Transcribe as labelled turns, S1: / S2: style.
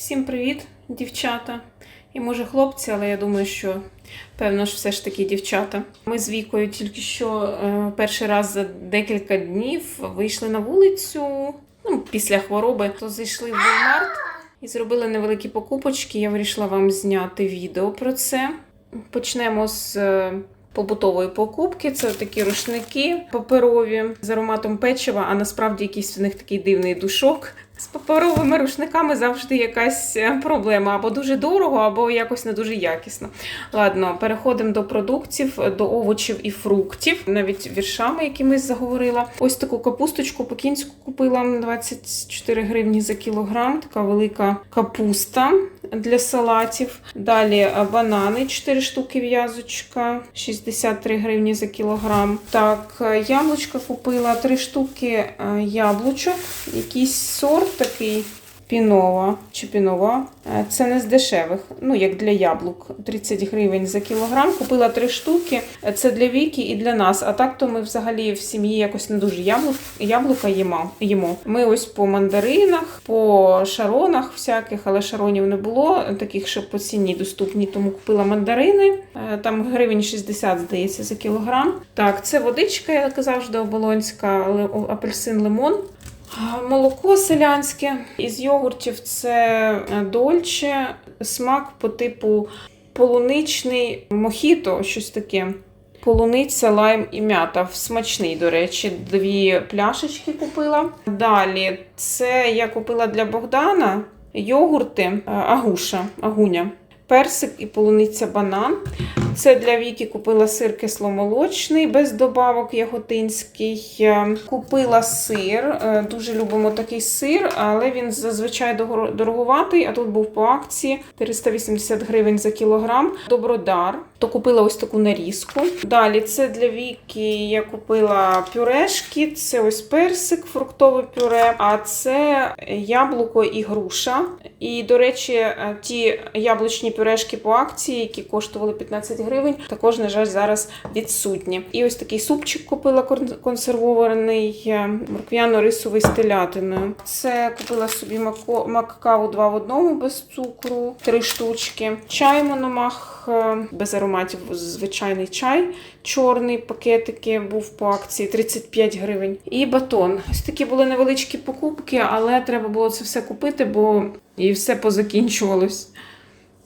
S1: Всім привіт, дівчата. І може хлопці, але я думаю, що певно ж все ж таки дівчата. Ми з Вікою тільки що е, перший раз за декілька днів вийшли на вулицю. Ну, після хвороби, то зайшли в Walmart і зробили невеликі покупочки. Я вирішила вам зняти відео про це. Почнемо з е, побутової покупки. Це такі рушники паперові з ароматом печива, а насправді якийсь в них такий дивний душок. З паперовими рушниками завжди якась е, проблема. Або дуже дорого, або якось не дуже якісно. Ладно, переходимо до продуктів, до овочів і фруктів, навіть віршами якимись заговорила. Ось таку капусточку пекінську купила 24 гривні за кілограм. Така велика капуста для салатів. Далі е, банани 4 штуки в'язочка, 63 гривні за кілограм. Так, е, яблучка купила 3 штуки е, яблучок, якийсь сорт такий. Пінова чи пінова. Е, Це не з дешевих, ну як для яблук. 30 гривень за кілограм. Купила три штуки. Е, Це для Віки і для нас. А так то ми взагалі в сім'ї якось не дуже яблук, яблука їмо. Ми ось по мандаринах, по шаронах всяких, але шаронів не було, таких, що по ціні доступні, тому купила мандарини. Е, Там гривень 60, здається, за кілограм. Так, це водичка, як завжди, оболонська, ле- апельсин, лимон. Молоко селянське із йогуртів це е, дольче, смак по типу полуничний мохіто, щось таке. Полуниця, лайм і м'ята. Смачний, до речі, дві пляшечки купила. Далі це я купила для Богдана йогурти, е, агуша, агуня, персик і полуниця банан. Це для Віки купила сир кисломолочний, без добавок яготинський. Е, Купила сир. е, Дуже любимо такий сир, але він зазвичай дороговатий, а тут був по акції 480 гривень за кілограм. Добродар. То купила ось таку нарізку. Далі це для Віки я купила пюрешки, це ось персик, фруктове пюре, а це яблуко і груша. І, до речі, е, ті яблучні пюрешки по акції, які коштували 15 гривень, також, на жаль, зараз відсутні. І ось такий супчик купила консервований е, морквяно-рисовий з телятиною. Це купила собі мак-каву 2 в одному без цукру, три штучки. Чай мономах е, без ароматів, звичайний чай. Чорний пакетики був по акції 35 гривень. І батон. Ось такі були невеличкі покупки, але треба було це все купити, бо і все позакінчувалось.